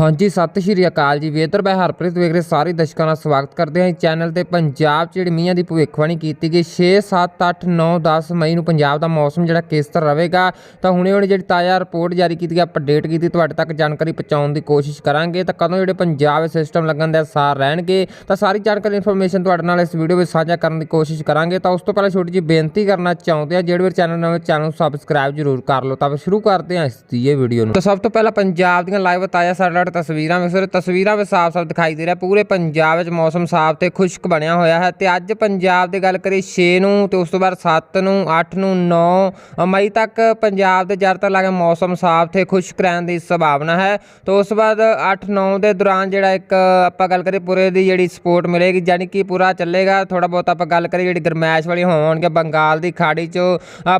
ਹਾਂਜੀ, ਸਤਿ ਸ਼੍ਰੀ ਅਕਾਲ ਜੀ। ਵੇਦਰ ਬੈ ਹਰਪ੍ਰੀਤ, ਵੇਖ ਰਹੇ ਸਾਰੇ ਦਰਸ਼ਕਾਂ ਦਾ ਸਵਾਗਤ ਕਰਦੇ ਹਾਂ ਇਸ ਚੈਨਲ ਤੇ ਪੰਜਾਬ 'ਚ ਜਿਹੜੀ ਮੀਂਹਾਂ ਦੀ ਭਵਿੱਖਬਾਣੀ ਕੀਤੀ ਗਈ 6 7 8 9 10 ਮਈ ਨੂੰ ਪੰਜਾਬ ਦਾ ਮੌਸਮ ਜਿਹੜਾ ਕਿਸ ਤਰ੍ਹਾਂ ਰਹੇਗਾ, ਤਾਂ ਹੁਣੇ ਹੁਣੇ ਜਿਹੜੀ ਤਾਜ਼ਾ ਰਿਪੋਰਟ ਜਾਰੀ ਕੀਤੀ ਗਈ ਅਪਡੇਟ ਕੀਤੀ, ਤੁਹਾਡੇ ਤੱਕ ਜਾਣਕਾਰੀ ਪਹੁੰਚਾਉਣ ਦੀ ਕੋਸ਼ਿਸ਼ ਕਰਾਂਗੇ। ਤਾਂ ਕਦੋਂ ਜਿਹੜੇ ਪੰਜਾਬ ਵਿੱਚ ਸਿਸਟਮ ਲੱਗਣ ਦੇ ਸਾਰ ਰਹਿਣਗੇ, ਤਾਂ ਸਾਰੀ ਜਾਣਕਾਰੀ ਇਨਫੋਰਮੇਸ਼ਨ ਤੁਹਾਡੇ ਨਾਲ ਇਸ ਵੀਡੀਓ ਵਿੱਚ ਸਾਂਝਾ ਕਰਨ ਦੀ ਕੋਸ਼ਿਸ਼ ਕਰਾਂਗੇ। ਤਾਂ ਉਸ ਤੋਂ ਪਹਿਲਾਂ ਛੋਟੀ ਜਿਹੀ ਬੇਨਤੀ ਕਰਨਾ ਚਾਹੁੰਦੇ ਆ ਜਿਹੜੇ ਵੀ ਚੈਨਲ ਨਵੇਂ ਚੈਨਲ ਨੂੰ ਸਬਸਕ੍ਰਾਈਬ ਜ਼ਰੂਰ ਕਰ ਲਓ। ਤਾਂ ਸ਼ੁਰੂ ਕਰਦੇ ਹਾਂ ਇਸ ਦੀ ਇਹ ਵੀਡੀਓ ਨੂੰ। ਤਾਂ ਸਭ ਤੋਂ ਪਹਿਲਾਂ ਪੰਜਾਬ ਦੀਆਂ ਲਾਈਵ ਤਾਜ਼ਾ ਸਾਡੇ ਨਾਲ ਤਸਵੀਰਾਂ ਵਿੱਚ ਸਰ ਤਸਵੀਰਾਂ ਵਿੱਚ ਸਾਫ਼-ਸਾਫ਼ ਦਿਖਾਈ ਦੇ ਰਿਹਾ, ਪੂਰੇ ਪੰਜਾਬ ਵਿੱਚ ਮੌਸਮ ਸਾਫ਼ ਤੇ ਖੁਸ਼ਕ ਬਣਿਆ ਹੋਇਆ ਹੈ ਤੇ ਅੱਜ ਪੰਜਾਬ ਦੀ ਗੱਲ ਕਰੀ 6 ਨੂੰ ਤੇ ਉਸ ਤੋਂ ਬਾਅਦ 7 ਨੂੰ 8 ਨੂੰ 9 ਮਈ ਤੱਕ ਪੰਜਾਬ ਦੇ ਜ਼ਿਆਦਾਤਰ ਲਾਗੇ ਮੌਸਮ ਸਾਫ਼ ਤੇ ਖੁਸ਼ਕ ਰਹਿਣ ਦੀ ਸੰਭਾਵਨਾ ਹੈ। ਤੇ ਉਸ ਤੋਂ ਬਾਅਦ 8-9 ਦੇ ਦੌਰਾਨ ਜਿਹੜਾ ਇੱਕ ਆਪਾਂ ਗੱਲ ਕਰੀਏ ਪੂਰੇ ਦੀ ਜਿਹੜੀ ਸਪੋਰਟ ਮਿਲੇਗੀ ਯਾਨੀ ਕਿ ਪੂਰਾ ਚੱਲੇਗਾ ਥੋੜਾ ਬਹੁਤ ਆਪਾਂ ਗੱਲ ਕਰੀਏ ਜਿਹੜੀ ਗਰਮੈਸ਼ ਵਾਲੀ ਹੋਣਗੇ ਬੰਗਾਲ ਦੀ ਖਾੜੀ ਚੋਂ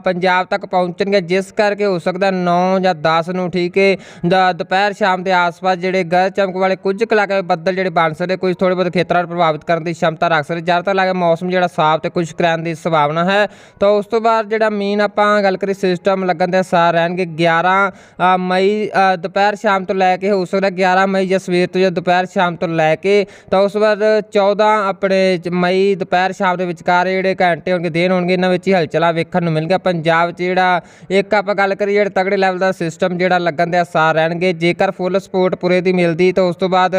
ਪੰਜਾਬ ਤੱਕ ਪਹੁੰਚਣਗੇ ਜਿਸ ਕਰਕੇ ਹੋ ਸਕਦਾ 9 ਜਾਂ 10 ਨੂੰ ਠੀਕ ਹੈ ਦੁਪਹਿਰ ਸ਼ਾਮ ਦੇ ਆਸ-ਪਾਸ ਜਿਹੜੇ ਗਰਜ ਚਮਕ ਵਾਲੇ ਕੁਝ ਕੁ ਇਲਾਕੇ ਵਿੱਚ ਬੱਦਲ ਜਿਹੜੇ ਬਣ ਸਕਦੇ, ਕੁਝ ਥੋੜੇ ਬਹੁਤ ਖੇਤਰਾਂ ਨੂੰ ਪ੍ਰਭਾਵਿਤ ਕਰਨ ਦੀ ਸ਼ਮਤਾ ਰੱਖ ਸਕਦੇ। ਜ਼ਿਆਦਾਤਰ ਲਾਗੇ ਮੌਸਮ ਜਿਹੜਾ ਸਾਫ਼ ਤੇ ਕੁਝ ਰਹਿਣ ਦੀ ਸੰਭਾਵਨਾ ਹੈ। ਤਾਂ ਉਸ ਤੋਂ ਬਾਅਦ ਜਿਹੜਾ ਮੀਨ ਆਪਾਂ ਗੱਲ ਕਰੀ ਸਿਸਟਮ ਲੱਗਣ ਦੇ ਅਸਾਰ ਰਹਿਣਗੇ 11 ਮਈ ਦੁਪਹਿਰ ਸ਼ਾਮ ਤੋਂ ਲੈ ਕੇ, ਹੋ ਸਕਦਾ 11 ਮਈ ਜਾਂ ਸਵੇਰ ਤੋਂ ਜਾਂ ਦੁਪਹਿਰ ਸ਼ਾਮ ਤੋਂ ਲੈ ਕੇ। ਤਾਂ ਉਸ ਤੋਂ ਬਾਅਦ 14 ਆਪਣੇ ਮਈ, ਦੁਪਹਿਰ ਸ਼ਾਮ ਦੇ ਵਿਚਕਾਰ ਜਿਹੜੇ ਘੰਟੇ ਹੋਣਗੇ, ਦਿਨ ਹੋਣਗੇ, ਇਹਨਾਂ ਵਿੱਚ ਹੀ ਹਲਚਲਾਂ ਵੇਖਣ ਨੂੰ ਮਿਲਣਗੀਆਂ ਪੰਜਾਬ 'ਚ ਜਿਹੜਾ ਇੱਕ ਆਪਾਂ ਗੱਲ ਕਰੀਏ ਜਿਹੜੇ ਤਗੜੇ ਲੈਵਲ ਦਾ ਸਿਸਟਮ ਜਿਹੜਾ ਲੱਗਣ ਦੇ ਆਸਾਰ ਰਹਿਣਗੇ। ਜੇਕਰ ਫੁੱਲ ਸਪੋਰਟ ਪੂਰੇ ਦੀ ਮਿਲਦੀ ਤਾਂ ਉਸ ਤੋਂ ਬਾਅਦ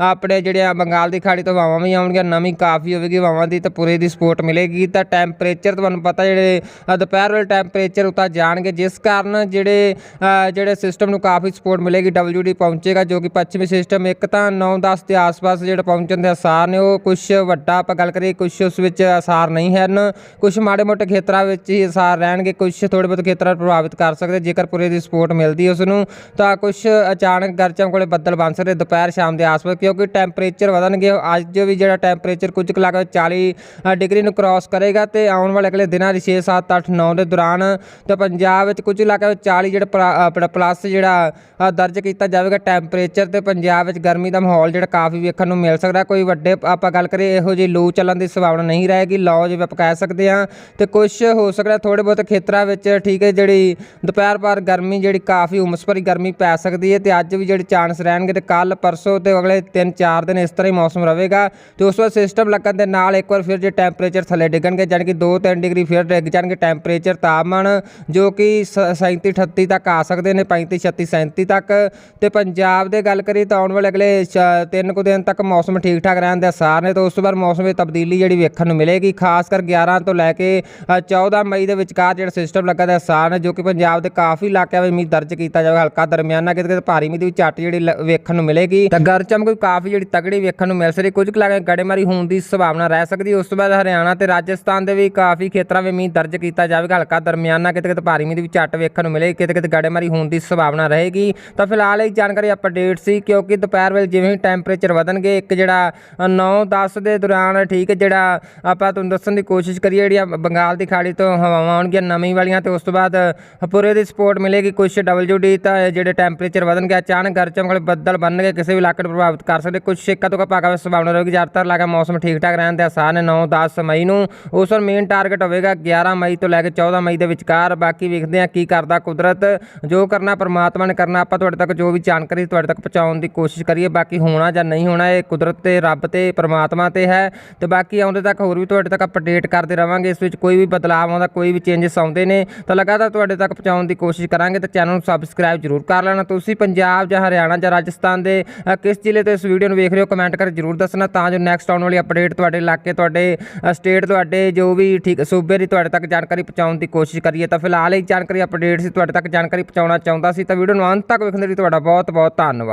ਆਪਣੇ ਜਿਹੜੇ ਆ ਬੰਗਾਲ ਦੀ ਖਾੜੀ ਤੋਂ ਹਵਾਵਾਂ ਵੀ ਆਉਣਗੀਆਂ, ਨਵੀਂ ਕਾਫੀ ਹੋਵੇਗੀ ਹਵਾਵਾਂ ਦੀ ਤਾਂ ਪੂਰੇ ਦੀ ਸਪੋਰਟ ਮਿਲੇਗੀ। ਤਾਂ ਟੈਂਪਰੇਚਰ ਤੁਹਾਨੂੰ ਪਤਾ ਜਿਹੜੇ ਦੁਪਹਿਰ ਵੇਲੇ ਟੈਂਪਰੇਚਰ ਉਤਾ ਜਾਣਗੇ, ਜਿਸ ਕਾਰਨ ਜਿਹੜੇ ਜਿਹੜੇ ਸਿਸਟਮ ਨੂੰ ਕਾਫੀ ਸਪੋਰਟ ਮਿਲੇਗੀ WD ਪਹੁੰਚੇਗਾ, ਜੋ ਕਿ ਪੱਛਮੀ ਸਿਸਟਮ ਇੱਕ ਤਾਂ 9-10 ਦੇ ਆਸ-ਪਾਸ ਜਿਹੜੇ ਪਹੁੰਚਣ ਦੇ ਅਸਾਰ ਨੇ, ਉਹ ਕੁਝ ਵੱਡਾ ਆਪਾਂ ਗੱਲ ਕਰੀਏ ਕੁਝ ਉਸ ਵਿੱਚ ਅਸਾਰ ਨਹੀਂ ਹਨ। ਕੁਝ ਮਾੜੇ-ਮੋਟੇ ਖੇਤਰਾਂ ਵਿੱਚ ਹੀ ਆਸਾਰ ਰਹਿਣਗੇ ਕੁਝ ਥੋੜੇ ਬਹੁਤ ਖੇਤਰਾਂ ਨੂੰ ਪ੍ਰਭਾਵਿਤ ਕਰ ਸਕਦੇ, ਜੇਕਰ ਪੂਰੇ ਦੀ ਸਪੋਰਟ ਮਿਲਦੀ ਉਸ ਨੂੰ, ਤਾਂ ਕੁਝ ਅਚਾਨਕ ਗਰਜਮ ਕੋਲੇ ਬੱਦਲ ਬਣ ਸਕਦੇ ਦੁਪਹਿਰ ਸ਼ਾਮ ਦੇ ਆਸ-ਪਾਸ, ਕਿਉਂਕਿ ਟੈਂਪਰੇਚਰ ਵਧਣਗੇ। ਅੱਜ ਵੀ ਜਿਹੜਾ ਟੈਂਪਰੇਚਰ ਕੁਝ ਕੁ ਇਲਾਕੇ ਵਿੱਚ 40 ਡਿਗਰੀ ਨੂੰ ਕ੍ਰਾਸ ਕਰੇਗਾ ਤੇ ਆਉਣ ਵਾਲੇ ਅਗਲੇ ਦਿਨਾਂ ਦੀ 6 7 8 9 ਦੇ ਦੌਰਾਨ ਤੇ ਪੰਜਾਬ ਵਿੱਚ ਕੁਝ ਇਲਾਕਿਆਂ ਵਿੱਚ 40 ਜਿਹੜਾ ਪਲਾ- ਆਪਣਾ ਪਲੱਸ ਜਿਹੜਾ ਦਰਜ ਕੀਤਾ ਜਾਵੇਗਾ ਟੈਂਪਰੇਚਰ ਤੇ ਪੰਜਾਬ ਵਿੱਚ ਗਰਮੀ ਦਾ ਮਾਹੌਲ ਜਿਹੜਾ ਕਾਫੀ ਵੇਖਣ ਨੂੰ ਮਿਲ ਸਕਦਾ। ਕੋਈ ਵੱਡੇ, ਆਪਾਂ ਗੱਲ ਕਰੀਏ ਇਹੋ ਜਿਹੀ ਲੂ ਚੱਲਣ ਦੀ ਸੰਭਾਵਨਾ ਨਹੀਂ ਰਹੇਗੀ ਲਓ ਜਿਵੇਂ ਆਪਾਂ ਕਹਿ ਸਕਦੇ ਹਾਂ ਤੇ ਕੁਝ ਹੋ ਸਕਦਾ ਥੋੜੇ ਬਹੁਤ ਖੇਤਰਾਂ ਵਿੱਚ, ਠੀਕ ਹੈ, ਜਿਹੜੀ ਦੁਪਹਿਰ ਪਰ ਗਰਮੀ ਜਿਹੜੀ ਕਾਫੀ ਉਮਸ ਭਰੀ ਗਰਮੀ ਪੈ ਸਕਦੀ ਹੈ ਤੇ ਅੱਜ ਵੀ ਜਿਹੜੇ ਚਾਂਸ ਰਹਿਣਗੇ ਤੇ ਕੱਲ ਪਰਸੋਂ ਤੇ ਅਗਲੇ 3-4 ਦਿਨ ਇਸ ਤਰ੍ਹਾਂ ਹੀ ਮੌਸਮ ਰਹੇਗਾ। ਤੇ ਉਸ ਵਾਰ ਸਿਸਟਮ ਲੱਗਣ ਦੇ ਨਾਲ ਇੱਕ ਵਾਰ ਫਿਰ ਜੇ ਟੈਂਪਰੇਚਰ ਥੱਲੇ ਡਿੱਗਣਗੇ ਜਾਣੀ ਕਿ 2-3 ਡਿਗਰੀ ਫਿਰ ਡਿੱਗ ਜਾਣਗੇ ਟੈਂਪਰੇਚਰ ਤਾਪਮਾਨ ਜੋ ਕਿ 37 38 ਤੱਕ ਆ ਸਕਦੇ ਨੇ 35 36 37 ਤੱਕ। ਤੇ ਪੰਜਾਬ ਦੇ ਗੱਲ ਕਰੀ ਤਾਂ ਆਉਣ ਵਾਲੇ ਅਗਲੇ 3 ਕੁ ਦਿਨ ਤੱਕ ਮੌਸਮ ਠੀਕ ਠਾਕ ਰਹਿਣ ਦੇ ਅਸਾਰ ਨੇ ਤੇ ਉਸ ਤੋਂ ਬਾਅਦ ਮੌਸਮ ਵਿੱਚ ਤਬਦੀਲੀ ਜਿਹੜੀ ਵੇਖਣ ਨੂੰ ਮਿਲੇਗੀ। ਖਾਸ ਕਰ 11 ਤੋਂ ਲੈ ਕੇ ਅ, 14 ਮਈ ਦੇ ਵਿਚਕਾਰ ਜਿਹੜਾ ਸਿਸਟਮ ਲੱਗਾ ਦਾ ਅਸਾਰ ਨੇ ਜੋ ਕਿ ਪੰਜਾਬ ਦੇ ਕਾਫੀ ਇਲਾਕਿਆਂ ਵਿੱਚ ਮੀਂਹ ਦਰਜ ਕੀਤਾ ਜਾਵੇ ਹਲਕਾ ਦਰਮਿਆਨਾ ਕਿਤੇ ਕਿਤੇ ਭਾਰੀ ਮੀਂਹ ਦੀ ਵੀ ਝੱਟ ਜਿਹੜੀ ਵੇਖਣ ਨੂੰ ਮਿਲੇਗੀ। ਤਾਂ ਗਰ ਚਮਕ ਕਾਫੀ ਜਿਹੜੀ ਤਗੜੀ ਵੇਖਣ ਨੂੰ ਮਿਲ ਸਕਦੀ ਕੁਝ ਕੁ ਇਲਾਕਿਆਂ ਗੜੇਮਾਰੀ ਹੋਣ ਦੀ ਸੰਭਾਵਨਾ ਰਹਿ ਸਕਦੀ ਉਸ ਤੋਂ ਬਾਅਦ ਹਰਿਆਣਾ ਤੇ ਰਾਜਸਥਾਨ ਦੇ ਵੀ ਕਾਫੀ ਖੇਤਰਾਂ ਵਿੱਚ ਮੀਂਹ ਦਰਜ ਕੀਤਾ ਜਾਵੇਗਾ। ਹਲਕਾ ਦਰਮਿਆਨਾ ਕਿਤੇ ਕਿਤੇ ਭਾਰੀ ਮੀਂਹ ਦੀ ਵੀ ਝੱਟ ਵੇਖਣ ਨੂੰ ਮਿਲੇਗੀ। ਕਿਤੇ ਕਿਤੇ ਗੜੇਮਾਰੀ ਹੋਣ ਦੀ ਸੰਭਾਵਨਾ ਰਹੇਗੀ। ਤਾਂ ਫਿਲਹਾਲ ਇਹ ਜਾਣਕਾਰੀ ਅਪਡੇਟ ਸੀ ਕਿਉਂਕਿ ਦੁਪਹਿਰ ਵੇਲੇ ਜਿਵੇਂ ਹੀ ਟੈਂਪਰੇਚਰ ਵਧਣਗੇ, ਇੱਕ ਜਿਹੜਾ 9-10 ਦੇ ਦੌਰਾਨ ਠੀਕ ਜਿਹੜਾ ਆਪਾਂ ਤੁਹਾਨੂੰ ਦੱਸਣ ਦੀ ਕੋਸ਼ਿਸ਼ ਕਰੀਏ ਜਿਹੜੀਆਂ ਬੰਗਾਲ ਦੀ ਖਾੜੀ ਤੋਂ ਹਵਾਵਾਂ ਆਉਣਗੀਆਂ ਨਵੀਂ ਵਾਲੀਆਂ ਤੇ ਉਸ ਤੋਂ ਬਾਅਦ ਪੂਰੇ ਦੀ ਸਪੋਰਟ ਮਿਲੇਗੀ ਕੁਝ WD ਤਾਂ ਜਿਹੜੇ ਟੈਂਪਰੇਚਰ ਵਧਣਗੇ, ਅਚਾਨਕ ਗਰਜਮ ਵਾਲੇ ਬੱਦਲ ਬਣਨਗੇ, ਕਿਸੇ ਵੀ ਇਲਾਕੇ ਨੂੰ ਪ੍ਰਭਾਵਿਤ ਕਰ ਸਕਦੇ। ਕੁਝ ਛੇਕਾਂ ਤੋਂ ਭਾਗਾ ਵਿੱਚ ਸੰਭਾਵਨਾ ਰਹੇਗੀ ਜ਼ਿਆਦਾਤਰ ਇਲਾਕਾ ਮੌਸਮ ਠੀਕ ਠਾਕ ਰਹਿਣ ਦੇ ਆਸਾਨ ਨੇ 9-10 ਮਈ ਨੂੰ। ਉਸ ਵਾਰ ਮੇਨ ਟਾਰਗੇਟ ਹੋਵੇਗਾ 11 ਮਈ ਤੋਂ ਲੈ ਕੇ 14 ਮਈ ਦੇ ਵਿਚਕਾਰ। ਬਾਕੀ ਵੇਖਦੇ ਹਾਂ ਕੀ ਕਰਦਾ ਕੁਦਰਤ। ਜੋ ਕਰਨਾ ਪਰਮਾਤਮਾ ਨੇ ਕਰਨਾ, ਆਪਾਂ ਤੁਹਾਡੇ ਤੱਕ ਜੋ ਵੀ ਜਾਣਕਾਰੀ ਤੁਹਾਡੇ ਤੱਕ ਪਹੁੰਚਾਉਣ ਦੀ ਕੋਸ਼ਿਸ਼ ਕਰੀਏ। ਬਾਕੀ ਹੋਣਾ ਜਾਂ ਨਹੀਂ ਹੋਣਾ, ਇਹ ਕੁਦਰਤ ਤੇ, ਰੱਬ ਤੇ, ਪਰਮਾਤਮਾ ਤੇ ਹੈ। ਤੇ ਬਾਕੀ ਆਉਂਦੇ ਤੱਕ ਹੋਰ ਵੀ ਤੁਹਾਡੇ ਤੱਕ ਅਪਡੇਟ ਕਰਦੇ ਰਵਾਂਗੇ। ਇਸ ਵਿੱਚ ਕੋਈ ਵੀ ਬਦਲਾਅ ਆਉਂਦਾ, ਕੋਈ ਵੀ ਚੇਂਜਸ ਆਉਂਦੇ ਨੇ, ਤਾਂ ਲਗਾਤਾਰ ਤੁਹਾਡੇ ਤੱਕ ਪਹੁੰਚਾਉਣ ਦੀ ਕੋਸ਼ਿਸ਼ ਕਰਾਂਗੇ। ਤੇ ਚੈਨਲ ਨੂੰ ਸਬਸਕ੍ਰਾਈਬ ਜ਼ਰੂਰ ਕਰ ਲੈਣਾ। ਤੁਸੀਂ ਪੰਜਾਬ ਜਾਂ ਹਰਿਆਣਾ ਜਾਂ ਰਾਜਸਥਾਨ ਦੇ ਕਿਸ ਜ਼ਿਲ੍ਹੇ ਤੋਂ ਇਸ ਵੀਡੀਓ ਨੂੰ ਵੇਖ ਰਹੇ ਹੋ ਕਮੈਂਟ ਕਰਕੇ ਜ਼ਰੂਰ ਦੱਸਣਾ। ਤਾਂ ਜੋ ਨੈਕਸਟ ਆਉਣ ਵਾਲੀ ਅਪਡੇਟ ਤੁਹਾਡੇ ਇਲਾਕੇ, ਤੁਹਾਡੇ ਸਟੇਟ ਤੁਹਾਡੇ ਜੋ ਵੀ ਠੀਕ ਸੂਬੇ ਦੀ ਤੁਹਾਡੇ ਤੱਕ ਜਾਣਕਾਰੀ ਪਹੁੰਚਾਉਣ ਦੀ ਕੋਸ਼ਿਸ਼ ਕਰੀਏ। ਤਾਂ ਫਿਲਹਾਲ ਇਹ ਜਾਣਕਾਰੀ ਅਪਡੇਟ ਸੀ, ਤੁਹਾਡੇ ਤੱਕ ਜਾਣਕਾਰੀ ਪਹੁੰਚਾਉਣਾ ਚਾਹੁੰਦਾ ਸੀ। ਤਾਂ ਵੀਡੀਓ ਨੂੰ ਅੰਤ ਤੱਕ ਵੇਖਣ ਦੇ ਲਈ ਤੁਹਾਡਾ ਬਹੁਤ ਬਹੁਤ ਧੰਨਵਾਦ।